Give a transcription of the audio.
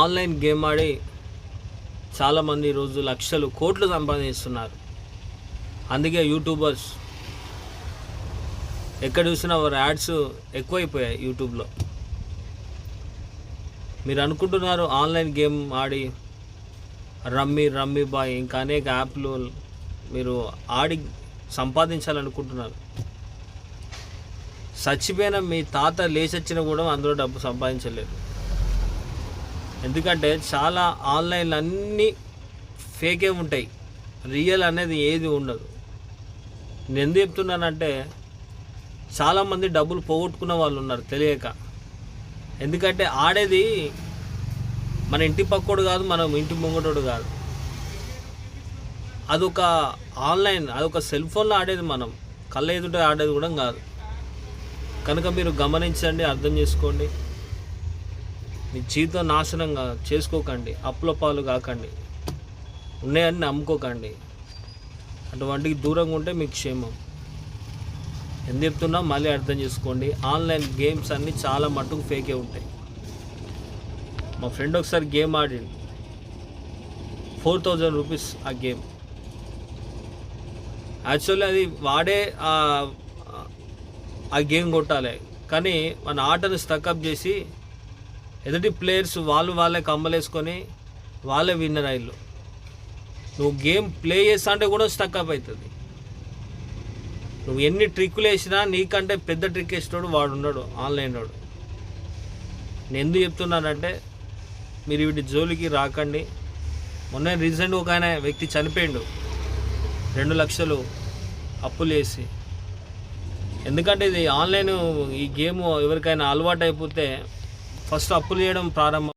Online game ఆడి చాలామంది ఈరోజు లక్షలు కోట్లు సంపాదిస్తున్నారు. అందుకే యూట్యూబర్స్ ఎక్కడ చూసినా వారి యాడ్స్ ఎక్కువైపోయాయి యూట్యూబ్లో. మీరు అనుకుంటున్నారు ఆన్లైన్ గేమ్ ఆడి రమ్మీ రమ్మీ బాయ్ ఇంకా అనేక యాప్లు మీరు ఆడి సంపాదించాలనుకుంటున్నారు. చచ్చిపోయిన మీ తాత లేచొచ్చినా కూడా అందులో డబ్బు సంపాదించలేదు. ఎందుకంటే చాలా ఆన్లైన్లు అన్నీ ఫేకే ఉంటాయి. రియల్ అనేది ఏది ఉండదు. నేను ఎందుకు చెప్తున్నానంటే చాలామంది డబ్బులు పోగొట్టుకున్న వాళ్ళు ఉన్నారు తెలియక. ఎందుకంటే ఆడేది మన ఇంటి పక్కోడు కాదు మనం ఇంటి ముంగటోడు కాదు. అదొక ఆన్లైన్ అదొక సెల్ ఫోన్లో ఆడేది మనం. కళ్ళ ఎదుట ఆడేది కూడా కాదు. కనుక మీరు గమనించండి అర్థం చేసుకోండి. మీ జీవితం నాశనంగా చేసుకోకండి అప్పుల పాలు కాకండి ఉన్నాయని నమ్ముకోకండి అటువంటికి దూరంగా ఉంటే మీకు క్షేమం. ఎంత చెప్తున్నా మళ్ళీ అర్థం చేసుకోండి. ఆన్లైన్ గేమ్స్ అన్నీ చాలా మట్టుకు ఫేకే ఉంటాయి. మా ఫ్రెండ్ ఒకసారి గేమ్ ఆడిండు. ఫోర్ థౌజండ్ రూపీస్ ఆ గేమ్. యాక్చువల్లీ అది వాడే ఆ- ఆ గేమ్ కొట్టాలి. కానీ మన ఆటను స్టక్అప్ చేసి ఎదుటి ప్లేయర్స్ వాళ్ళు వాళ్ళే కమ్మలేసుకొని వాళ్ళే విన్నర్ అయ్యారు నువ్వు గేమ్ ప్లే చేస్తా అంటే కూడా స్టక్అప్ అవుతుంది నువ్వు ఎన్ని ట్రిక్కులు వేసినా నీకంటే పెద్ద ట్రిక్ వేసినోడు వాడు ఉన్నాడు ఆన్లైన్ వాడు. నేను ఎందుకు చెప్తున్నానంటే మీరు వీటి జోలికి రాకండి. మొన్న రీసెంట్ ఒక ఆయన వ్యక్తి చనిపోయిండు. రెండు లక్షలు అప్పులు వేసి ఎందుకంటే ఇది ఆన్లైన్ ఈ గేమ్ ఎవరికైనా అలవాటు అయిపోతే ఫస్ట్ అప్పులు చేయడం ప్రారంభం